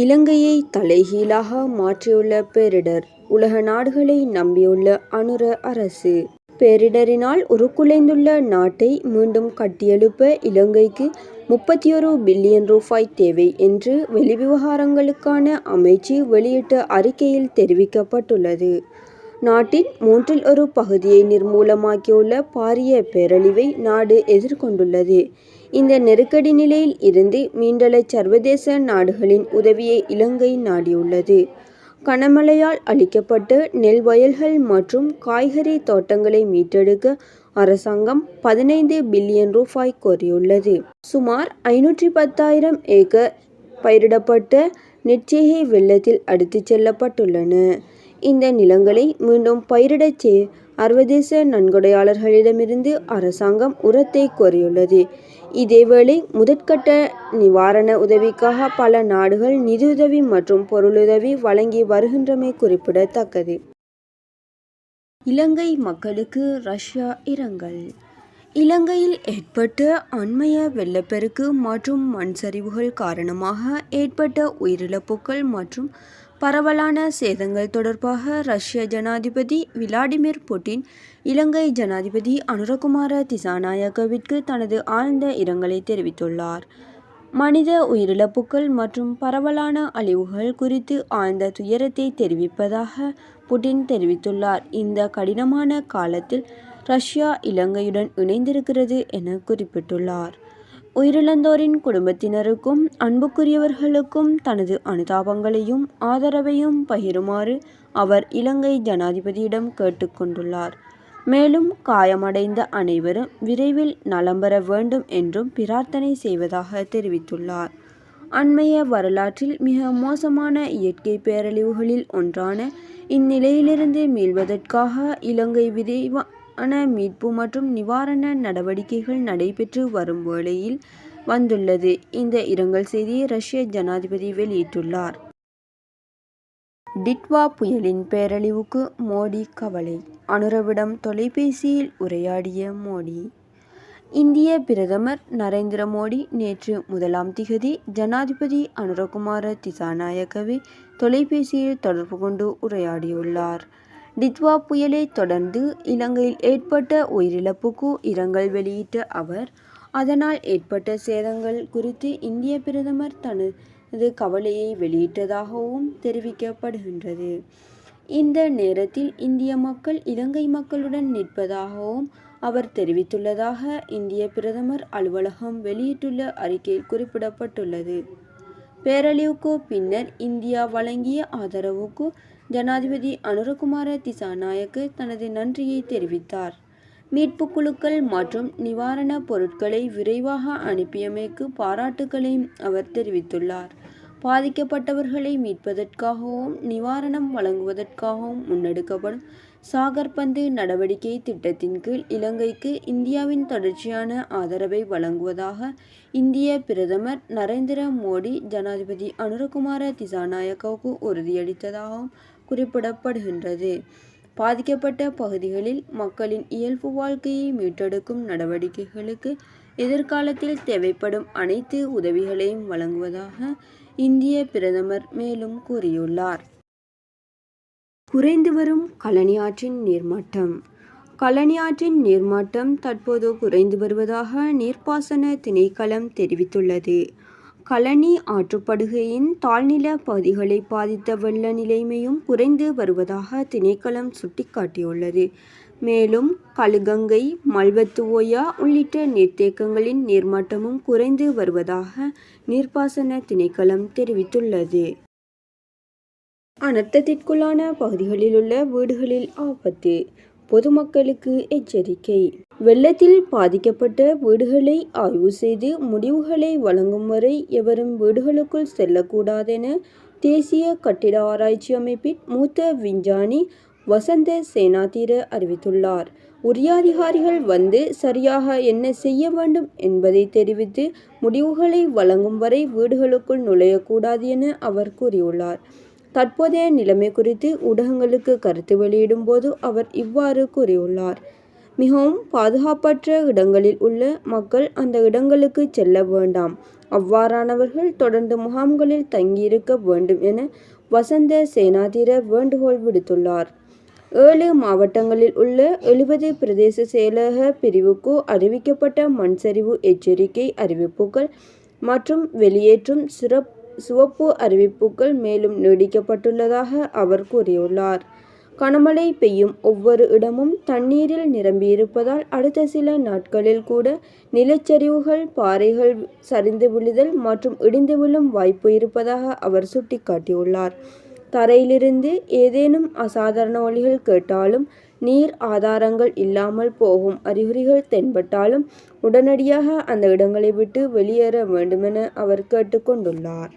இலங்கையை தலைகீழாக மாற்றியுள்ள பேரிடர் உலக நாடுகளை நம்பியுள்ள அனுர அரசு பேரிடரினால் உருக்குலைந்துள்ள நாட்டை மீண்டும் கட்டியெழுப்ப இலங்கைக்கு முப்பத்தி ஒரு பில்லியன் ரூபாய் தேவை என்று வெளிவிவகாரங்களுக்கான அமைச்சு வெளியிட்ட அறிக்கையில் தெரிவிக்கப்பட்டுள்ளது. நாட்டின் மூன்றில் ஒரு பகுதியை நிர்மூலமாக்கியுள்ள பாரிய பேரழிவை நாடு எதிர்கொண்டுள்ளது. இந்த நெருக்கடி நிலையில் இருந்து மீண்டள சர்வதேச நாடுகளின் உதவியை இலங்கை நாடியுள்ளது. கனமழையால் அளிக்கப்பட்ட நெல் வயல்கள் மற்றும் காய்கறி தோட்டங்களை மீட்டெடுக்க அரசாங்கம் பதினைந்து பில்லியன் ரூபாய் கோரியுள்ளது. சுமார் ஐநூற்றி பத்தாயிரம் ஏக்கர் பயிரிடப்பட்ட நெற்செய்கை வெள்ளத்தில் அடித்துச் செல்லப்பட்டுள்ளன. இந்த நிலங்களை மீண்டும் பயிரிடச் சர்வதேச நன்கொடையாளர்களிடமிருந்து அரசாங்கம் உரத்தை கோரியுள்ளது. இதேவேளை முதற்கட்ட நிவாரண உதவிக்காக பல நாடுகள் நிதியுதவி மற்றும் பொருளுதவி வழங்கி வருகின்றமை குறிப்பிடத்தக்கது. இலங்கை மக்களுக்கு ரஷ்யா இரங்கல் இலங்கையில் ஏற்பட்ட அண்மைய வெள்ளப்பெருக்கு மற்றும் மண்சரிவுகள் காரணமாக ஏற்பட்ட உயிரிழப்புக்கள் மற்றும் பரவலான சேதங்கள் தொடர்பாக ரஷ்ய ஜனாதிபதி விளாடிமிர் புட்டின் இலங்கை ஜனாதிபதி அனுரகுமார திசாநாயக்கவிற்கு தனது ஆழ்ந்த இரங்கலை தெரிவித்துள்ளார். மனித உயிரிழப்புக்கள் மற்றும் பரவலான அழிவுகள் குறித்து ஆழ்ந்த துயரத்தை தெரிவிப்பதாக புட்டின் தெரிவித்துள்ளார். இந்த கடினமான காலத்தில் ரஷ்யா இலங்கையுடன் இணைந்திருக்கிறது என குறிப்பிட்டுள்ளார். உயிரிழந்தோரின் குடும்பத்தினருக்கும் அன்புக்குரியவர்களுக்கும் தனது அனுதாபங்களையும் ஆதரவையும் பகிருமாறு அவர் இலங்கை ஜனாதிபதியிடம் கேட்டுக்கொண்டுள்ளார் மேலும் காயமடைந்த அனைவரும் விரைவில் நலம் பெற வேண்டும் என்றும் பிரார்த்தனை செய்வதாக தெரிவித்துள்ளார். அண்மைய வரலாற்றில் மிக மோசமான இயற்கை பேரழிவுகளில் ஒன்றான இந்நிலையிலிருந்து மீள்வதற்காக இலங்கை விரைவா ஆன மீட்பு மற்றும் நிவாரண நடவடிக்கைகள் நடைபெற்று வரும் வேளையில் வந்துள்ளது. இந்த இரங்கல் செய்தியை ரஷ்ய ஜனாதிபதி வெளியிட்டுள்ளார். டிட்வா புயலின் பேரழிவுக்கு மோடி கவலை அனுரவிடம் தொலைபேசியில் உரையாடிய மோடி இந்திய பிரதமர் நரேந்திர மோடி நேற்று முதலாம் திகதி ஜனாதிபதி அனுரகுமார திசாநாயக்கவை தொலைபேசியில் தொடர்பு கொண்டு உரையாடியுள்ளார். டித்வா புயலை தொடர்ந்து இலங்கையில் ஏற்பட்ட உயிரிழப்புக்கு இரங்கல் வெளியிட்ட அவர் அதனால் ஏற்பட்ட சேதங்கள் குறித்து இந்திய பிரதமர் தனது கவலையை வெளியிட்டதாகவும் தெரிவிக்கப்படுகின்றது. இந்த நேரத்தில் இந்திய மக்கள் இலங்கை மக்களுடன் நிற்பதாகவும் அவர் தெரிவித்துள்ளதாக இந்திய பிரதமர் அலுவலகம் வெளியிட்டுள்ள அறிக்கையில் குறிப்பிடப்பட்டுள்ளது. பேரழிவுக்கு பின்னர் இந்தியா வழங்கிய ஆதரவுக்கு ஜனாதிபதி அனுரகுமார திசாநாயக்க தனது நன்றியை தெரிவித்தார். மீட்புக்குழுக்கள் மற்றும் நிவாரணப் பொருட்களை விரைவாக அனுப்பியமைக்கு பாராட்டுக்களை அவர் தெரிவித்துள்ளார். பாதிக்கப்பட்டவர்களை மீட்பதற்காகவும் நிவாரணம் வழங்குவதற்காகவும் முன்னெடுக்கப்படும் சாகர்பந்து நடவடிக்கை திட்டத்தின் கீழ் இலங்கைக்கு இந்தியாவின் தொடர்ச்சியான ஆதரவை வழங்குவதாக இந்திய பிரதமர் நரேந்திர மோடி ஜனாதிபதி அனுரகுமார திசாநாயக்காவுக்கு உறுதியளித்ததாகவும் குறிப்பிடப்படுகின்றது. பாதிக்கப்பட்ட பகுதிகளில் மக்களின் இயல்பு வாழ்க்கையை மீட்டெடுக்கும் நடவடிக்கைகளுக்கு எதிர்காலத்தில் தேவைப்படும் அனைத்து உதவிகளையும் வழங்குவதாக இந்திய பிரதமர் மேலும் கூறியுள்ளார். குறைந்து வரும் கழனி நீர்மட்டம் கழனி ஆற்றின் நீர்மட்டம் தற்போது குறைந்து வருவதாக நீர்ப்பாசன திணைக்களம் தெரிவித்துள்ளது. கழனி ஆற்றுப்படுகையின் தாழ்நில பகுதிகளை பாதித்த வெள்ள நிலைமையும் குறைந்து வருவதாக திணைக்களம் சுட்டிக்காட்டியுள்ளது. மேலும் கழுகங்கை மல்வத்து ஓயா உள்ளிட்ட நீர்த்தேக்கங்களின் நீர்மட்டமும் குறைந்து வருவதாக நீர்ப்பாசன திணைக்களம் தெரிவித்துள்ளது. அனர்த்தத்திற்குள்ளான பகுதிகளில் உள்ள வீடுகளில் ஆபத்து பொதுமக்களுக்கு எச்சரிக்கை வெள்ளத்தில் பாதிக்கப்பட்ட வீடுகளை ஆய்வு செய்து முடிவுகளை வழங்கும் வரை எவரும் வீடுகளுக்குள் செல்லக்கூடாதென தேசிய கட்டிட ஆராய்ச்சி அமைப்பின் மூத்த விஞ்ஞானி வசந்த சேனாதீர அறிவித்துள்ளார். உரிய அதிகாரிகள் வந்து சரியாக என்ன செய்ய வேண்டும் என்பதை தெரிவித்து முடிவுகளை வழங்கும் வரை வீடுகளுக்குள் நுழையக்கூடாது என அவர் கூறியுள்ளார். தற்போதைய நிலைமை குறித்து ஊடகங்களுக்கு கருத்து வெளியிடும் போது அவர் இவ்வாறு கூறியுள்ளார். மிகவும் பாதுகாப்பற்ற இடங்களில் உள்ள மக்கள் அந்த இடங்களுக்கு செல்ல வேண்டாம் அவ்வாறானவர்கள் தொடர்ந்து முகாம்களில் தங்கியிருக்க வேண்டும் என வசந்த சேனாதிர வேண்டுகோள் விடுத்துள்ளார் ஏழு மாவட்டங்களில் உள்ள எழுபது பிரதேச செயலக பிரிவுக்கு அறிவிக்கப்பட்ட மண்சரிவு எச்சரிக்கை அறிவிப்புகள் மற்றும் வெளியேற்றும் சிறப் சிவப்பு அறிவிப்புகள் மேலும் நீடிக்கப்பட்டுள்ளதாக அவர் கூறியுள்ளார். கனமழை பெய்யும் ஒவ்வொரு இடமும் தண்ணீரில் நிரம்பியிருப்பதால் அடுத்த சில நாட்களில் கூட நிலச்சரிவுகள் பாறைகள் சரிந்து விழுதல் மற்றும் இடிந்து விழும் வாய்ப்பு இருப்பதாக அவர் சுட்டிக்காட்டியுள்ளார். தரையிலிருந்து ஏதேனும் அசாதாரண ஒலிகள் கேட்டாலும் நீர் ஆதாரங்கள் இல்லாமல் போகும் அறிகுறிகள் தென்பட்டாலும் உடனடியாக அந்த இடங்களை விட்டு வெளியேற வேண்டுமென அவர் கேட்டுக்கொண்டுள்ளார்.